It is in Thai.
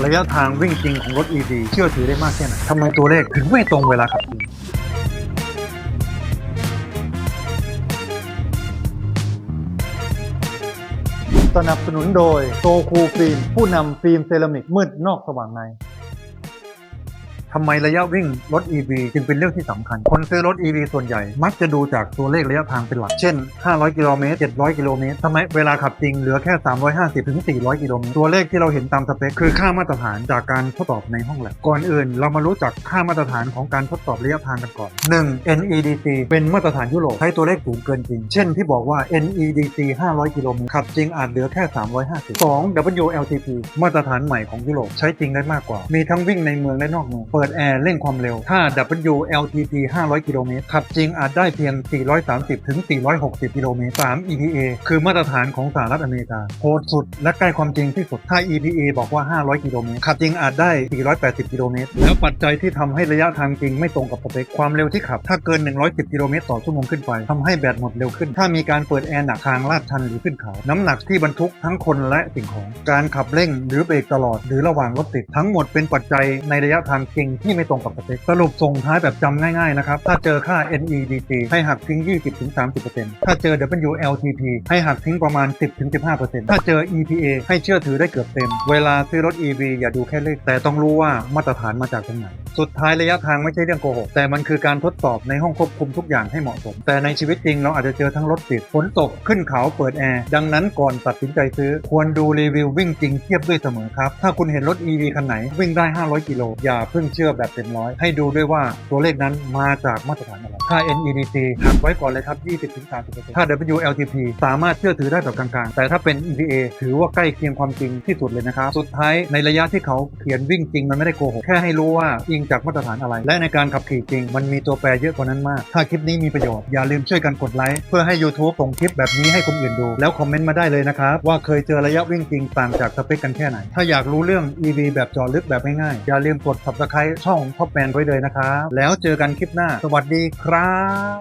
ระยะทางวิ่งจริงของรถ EV เชื่อถือได้มากแค่ไหนทำไมตัวเลขถึงไม่ตรงเวลาขับจริงสนับสนุนโดยโซคูฟิล์มผู้นำฟิล์มเซรามิกมืดนอกสว่างใน ทำไมระยะวิ่งรถ EV จึงเป็นเรื่องที่สำคัญ คนซื้อรถ EV ส่วนใหญ่ มักจะดูจากตัวเลขระยะทางเป็นหลัก เช่น 500 กิโลเมตร 700 กิโลเมตรทำไมเวลาขับจริงเหลือแค่ 350ถึง400 กิโลเมตร ตัวเลขที่เราเห็นตามสเปค คือค่ามาตรฐานจากการทดสอบในห้องแลบ ก่อนอื่น เรามารู้จักค่ามาตรฐานของการทดสอบระยะทางกันก่อน 1. NEDC เป็นมาตรฐานยุโรป ใช้ตัวเลขสูงเกินจริง เช่นที่บอกว่า NEDC 500 กิโลเมตร ขับจริงอาจเหลือแค่ 350 2. WLTP มาตรฐานใหม่ของยุโรป ใช้จริงได้มากกว่า มีทั้งวิ่งในเมืองและนอกเมืองเปิดิดแอร์เร่งความเร็ว ถ้า WLTP 500 กิโลเมตร ขับจริงอาจได้เพียง 430 ถึง 460 กิโลเมตร 3. EPA คือมาตรฐานของสหรัฐอเมริกาโหดสุดและใกล้ความจริงที่สุด ถ้า EPA บอกว่า 500 กิโลเมตร ขับจริงอาจได้ 480 กิโลเมตร แล้วปัจจัยที่ทำให้ระยะทางจริงไม่ตรงกับสเปค ความเร็วที่ขับ ถ้าเกิน 110 กิโลเมตรต่อชั่วโมงขึ้นไปทำให้แบตหมดเร็วขึ้น ถ้ามีการเปิดแอร์หนักทางลาดชันหรือขึ้นเขา น้ำหนักที่บรรทุกทั้งคนและสิ่งของ การขับเร่งหรือเบรกตลอด หรือระหว่างรถติดทั้งหมดเป็นปัจจัยในระยะทางจริงที่ไม่ตรงกับสเปคสรุปส่งท้ายแบบจำง่ายๆนะครับ ถ้าเจอค่า NEDT ให้หักทิ้ง 20-30%ถ้าเจอ WLTP ให้หักทิ้งประมาณ 10-15%ถ้าเจอ EPA ให้เชื่อถือได้เกือบเต็ม เวลาซื้อรถ EV อย่าดูแค่เลขแต่ต้องรู้ว่ามาตรฐานมาจากตรงไหน สุดท้ายระยะทางไม่ใช่เรื่องโกหกแต่มันคือการทดสอบในห้องควบคุมทุกอย่างให้เหมาะสม แต่ในชีวิตจริงเราอาจจะเจอทั้งรถติดฝนตกขึ้นเขาเปิดแอร์ดังนั้นก่อนตัดสินใจซื้อ ควรดูรีวิววิ่งจริงเทียบด้วยเสมอครับ ถ้าคุณเห็นรถ EV คันไหน วิ่งได้ 500 กิโลอย่าเพิ่งเชื่อแบบเต็มร้อยให้ดูด้วยว่าตัวเลขนั้นมาจากมาตรฐานอะไรถ้า NEDC หักไว้ก่อนเลยครับ 20-30%ถ้า WLTP สามารถเชื่อถือได้แบบกลางๆ แต่ถ้าเป็น EPA ถือว่าใกล้เคียงความจริงที่สุดเลยนะครับสุดท้ายในระยะที่เขาเขียนวิ่งจริงมันไม่ได้โกหกแค่ให้รู้ว่าอิงจากมาตรฐานอะไร และในการขับขี่จริง มันมีตัวแปรเยอะกว่านั้นมาก ถ้าคลิปนี้มีประโยชน์ อย่าลืมช่วยกันกดไลค์ เพื่อให้ YouTube ส่งคลิปแบบนี้ให้คนอื่นดู แล้วคอมเมนต์มาได้เลยนะครับ ว่าเคยเจอระยะวิ่งจริงต่างจากสเปคกันแค่ไหน ถ้าอยากรู้เรื่อง EV แบบจอลึกแบบง่ายๆอย่าลืมกด subscribe ช่อง Top Man ไว้เลยนะครับแล้วเจอกันคลิปหน้า สวัสดีครับ